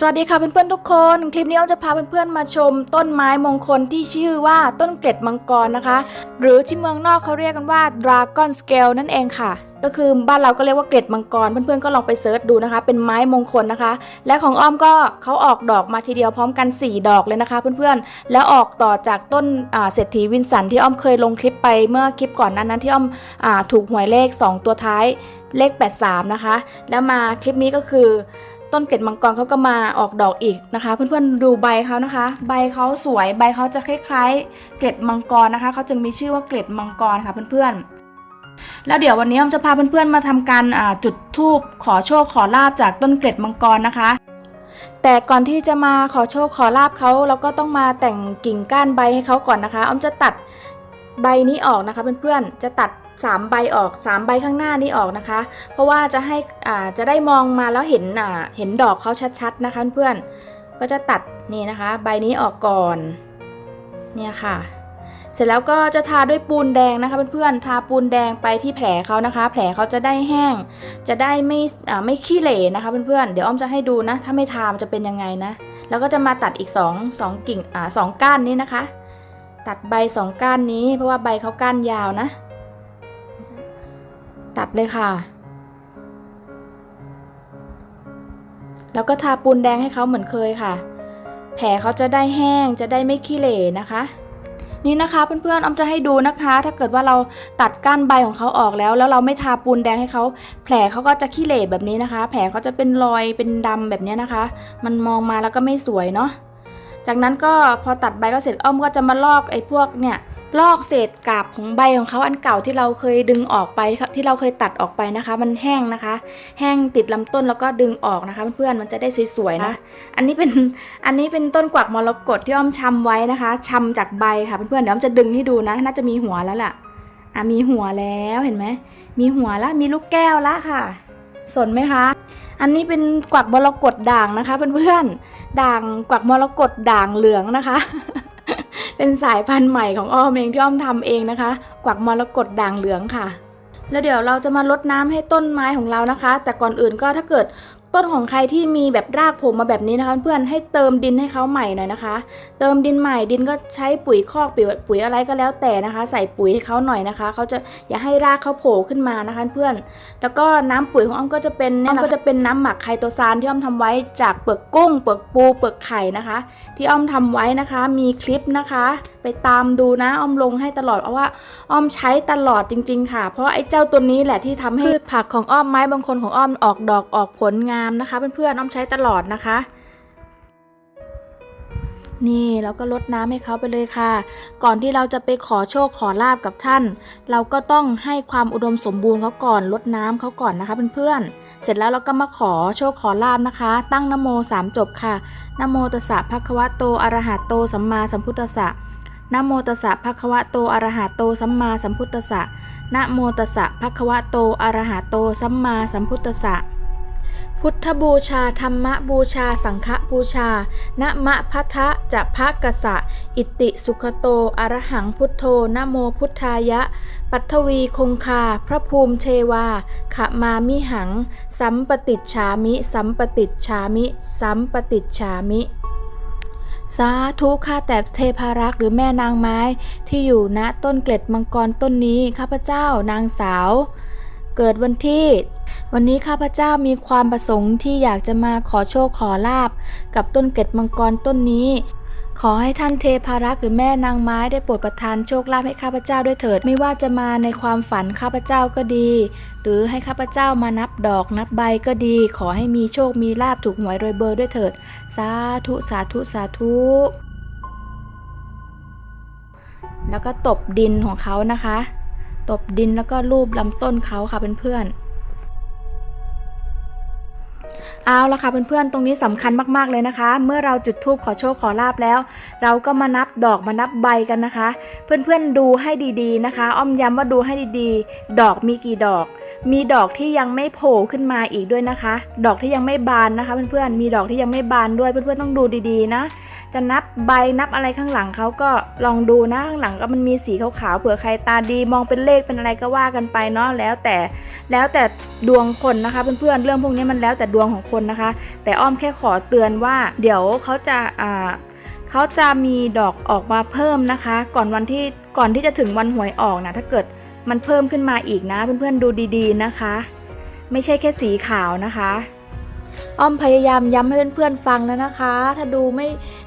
สวัสดีค่ะเพื่อนๆทุกคน คลิปนี้เราจะพาเพื่อนๆมาชม ต้นไม้มงคลที่ชื่อว่าต้นเกล็ดมังกรนะคะ หรือที่เมืองนอกเขาเรียกกันว่า Dragon Scale นั่นเองค่ะ ก็คือบ้านเราก็เรียกว่าเกล็ดมังกร เพื่อนๆก็ลองไปเซิร์ชดูนะคะ เป็นไม้มงคลนะคะ และของอ้อมก็เขาออกดอกมาทีเดียวพร้อมกัน 4 ดอกเลยนะคะเพื่อนๆแล้วออกต่อจากต้นเศรษฐีวินสันที่อ้อมเคยลงคลิปไปเมื่อคลิปก่อนนั้นนั้นที่อ้อมอถูกหวยเลข 2 ตัวท้ายเลข 83 นะคะ แล้วมาคลิปนี้ก็คือ ต้นเกล็ดมังกรเขาก็มาออกดอกอีกนะคะ เพื่อนๆดูใบเขานะคะ ใบเขาสวยใบเขาจะคล้ายๆ เกล็ดมังกรนะคะเขาจึงมีชื่อว่าเกล็ดมังกรค่ะเพื่อนๆแล้วเดี๋ยววันนี้ผมจะพาเพื่อนๆมาทำการจุดธูปขอโชคขอลาบจากต้นเกล็ดมังกรนะคะ แต่ก่อนที่จะมาขอโชคขอลาบเขาเราก็ต้องมาแต่งกิ่งก้านใบให้เขาก่อนนะคะอ้อมจะตัดใบนี้ออกนะคะเพื่อนๆจะตัด สามใบออกสามใบข้างหน้านี้ออกนะคะ เพราะว่าจะให้อ่าจะได้มองมาแล้วเห็นอ่าเห็นดอกเขาชัดๆนะคะเพื่อนก็จะตัดนี่นะคะ ใบนี้ออกก่อนเนี่ยค่ะ เสร็จแล้วก็จะทาด้วยปูนแดงนะคะเพื่อนๆทาปูนแดงไปที่แผลเขานะคะ แผลเขาจะได้แห้ง จะได้ไม่อ่าไม่ขี้เหร่นะคะเพื่อนๆเดี๋ยวอ้อมจะให้ดูนะ ถ้าไม่ทามนจะเป็นยังไงนะ แล้วก็จะมาตัดอีกสองสองกิ่งอ่าสองก้านนี้นะคะ ตัดใบสองก้านนี้ เพราะว่าใบเขาก้านยาวนะ ตัดเลยค่ะ แล้วก็ทาปูนแดงให้เขาเหมือนเคยค่ะ แผลเขาจะได้แห้งจะได้ไม่ขี้เหร่นะคะ นี่นะคะเพื่อนๆออมจะให้ดูนะคะ ถ้าเกิดว่าเราตัดก้านใบของเขาออกแล้ว แล้วเราไม่ทาปูนแดงให้เขาแผลเขาก็จะขี้เหร่แบบนี้นะคะ แผลเขาจะเป็นรอยเป็นดำแบบนี้นะคะ มันมองมาแล้วก็ไม่สวยเนาะจากนั้นก็พอตัดใบก็เสร็จอ้อมก็จะมาลอกไอ้พวกเนี่ย ลอกเศษกาบของใบของเขาอันเก่าที่เราเคยดึงออกไปครับที่เราเคยตัดออกไปนะคะ มันแห้งนะคะ แห้งติดลำต้นแล้วก็ดึงออกนะคะเพื่อนๆมันจะได้สวยๆนะ อันนี้เป็นอันนี้เป็นต้นกวักมรกตที่อ้อมชำไว้นะคะชำจากใบค่ะเพื่อนๆเดี๋ยวอ้อมจะดึงให้ดูนะ น่าจะมีหัวแล้วล่ะอะมีหัวแล้วเห็นไหมมีหัวแล้วมีลูกแก้วละค่ะ สนไหมคะอันนี้เป็นกวักมรกตด่างนะคะเพื่อนๆด่างกวักมรกตด่างเหลืองนะคะ เป็นสายพันธุ์ใหม่ของอ้อมเองที่อ้อมทำเองนะคะ กวักมรกตด่างเหลืองค่ะ แล้วเดี๋ยวเราจะมาลดน้ำให้ต้นไม้ของเรานะคะ แต่ก่อนอื่นก็ถ้าเกิด ต้นของใครที่มีแบบรากผมมาแบบนี้นะคะ เพื่อนให้เติมดินให้เขาใหม่หน่อยนะคะ เติมดินใหม่ดินก็ใช้ปุ๋ยคอกปุ๋ยปุ๋ยอะไรก็แล้วแต่นะคะ ใส่ปุ๋ยให้เขาหน่อยนะคะเขาจะอย่าให้รากเขาโผล่ขึ้นมานะคะเพื่อน แล้วก็น้ำปุ๋ยของอ้อมก็จะเป็นเนี่ยก็จะเป็นน้ำหมักไคโตซานที่อ้อมทำไว้จากเปลือกกุ้งเปลือกปูเปลือกไข่นะคะ ที่อ้อมทำไว้นะคะ มีคลิปนะคะ ไปตามดูนะอ้อมลงให้ตลอดเพราะว่าอ้อมใช้ตลอดจริง ๆ ค่ะ เพราะไอ้เจ้าตัวนี้แหละที่ทำให้ผักของอ้อมไม้บางคนของอ้อมออกดอกออกผลงานมนะคะเพื่อนๆอ้อมใช้ตลอดนะคะ นี่เราก็ลดน้ำให้เขาไปเลยค่ะ ก่อนที่เราจะไปขอโชคขอลาบกับท่าน เราก็ต้องให้ความอุดมสมบูรณ์เขาก่อนลดน้ำเขาก่อนนะคะเพื่อนๆเสร็จแล้วเราก็มาขอโชคขอลาบนะคะ ตั้งนโมสามจบค่ะนโมตัสสะภะคะวะโตอะระหะโตสัมมาสัมพุทธัสสะนะโมตัสสะภะคะวะโตอะระหะโตสัมมาสัมพุทธัสสะนะโมตัสสะภะคะวะโตอะระหะโตสัมมาสัมพุทธัสสะ พุทธบูชา ธรรมบูชา สังฆบูชา นะมะพัทะจะพะกะสะ อิติสุขโต อรหังพุทโธนะโมพุทธายะ ปัทวีคงคา พระภูมิเทวา ขมามิหัง สัมปติจฉามิ สัมปติจฉามิ สัมปติจฉามิสาธุข้าแต่เทพารักษ์หรือแม่นางไม้ที่อยู่ณต้นเกล็ดมังกรต้นนี้ข้าพเจ้านางสาว เกิดวันที่ วันนี้ข้าพเจ้ามีความประสงค์ที่อยากจะมาขอโชคขอลาบ กับต้นเกล็ดมังกรต้นนี้ขอให้ท่านเทพารักษ์หรือแม่นางไม้ได้โปรดประทานโชคลาภให้ข้าพเจ้าด้วยเถิด ไม่ว่าจะมาในความฝันข้าพเจ้าก็ดี หรือให้ข้าพเจ้ามานับดอกนับใบก็ดี ขอให้มีโชคมีลาบถูกหวยรวยเบอร์ด้วยเถิด สาธุสาธุสาธุแล้วก็ตบดินของเขานะคะ ตบดินแล้วก็รูปลำต้นเขาค่ะเพื่อนๆ เอาละค่ะเพื่อนๆ ตรงนี้สำคัญมากๆเลยนะคะ เมื่อเราจุดธูปขอโชคขอลาบแล้ว เราก็มานับดอกมานับใบกันนะคะ เพื่อนๆดูให้ดีๆนะคะ อ้อมย้ำว่าดูให้ดีๆ ดอกมีกี่ดอก มีดอกที่ยังไม่โผล่ขึ้นมาอีกด้วยนะคะ ดอกที่ยังไม่บานนะคะ เพื่อนๆ มีดอกที่ยังไม่บานด้วยเพื่อนๆต้องดูดีๆนะ จะนับใบนับอะไรข้างหลังเขาก็ลองดูนะข้างหลังก็มันมีสีขาวๆเผื่อใครตาดีมองเป็นเลขเป็นอะไรก็ว่ากันไปเนาะแล้วแต่แล้วแต่ดวงคนนะคะเพื่อนๆเรื่องพวกนี้มันแล้วแต่ดวงของคนนะคะ แต่อ้อมแค่ขอเตือนว่า เดี๋ยวเขาจะอ่าเขาจะมีดอกออกมาเพิ่มนะคะ ก่อนวันที่ก่อนที่จะถึงวันหวยออกนะถ้าเกิดมันเพิ่มขึ้นมาอีกนะเพื่อนๆดูดีๆนะคะ ไม่ใช่แค่สีขาวนะคะ อ้อมพยายามย้ำให้เพื่อนๆฟังแล้วนะคะ ถ้าดูไม่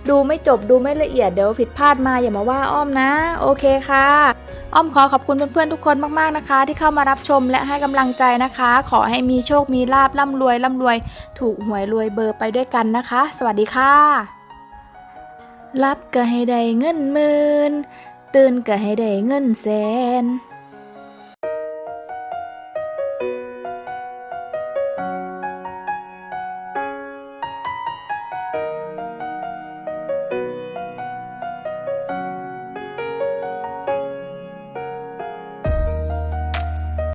ดูไม่จบดูไม่ละเอียดเดี๋ยวผิดพลาดมาอย่ามาว่าอ้อมนะ โอเคค่ะ อ้อมขอขอบคุณเพื่อนๆทุกคนมากๆนะคะ ที่เข้ามารับชมและให้กำลังใจนะคะ ขอให้มีโชคมีลาบร่ำรวยร่ำรวย ถูกหวยรวยเบอร์ไปด้วยกันนะคะ สวัสดีค่ะ รับก็ให้ได้เงินหมื่นตื่นก็ให้ได้เงินแสน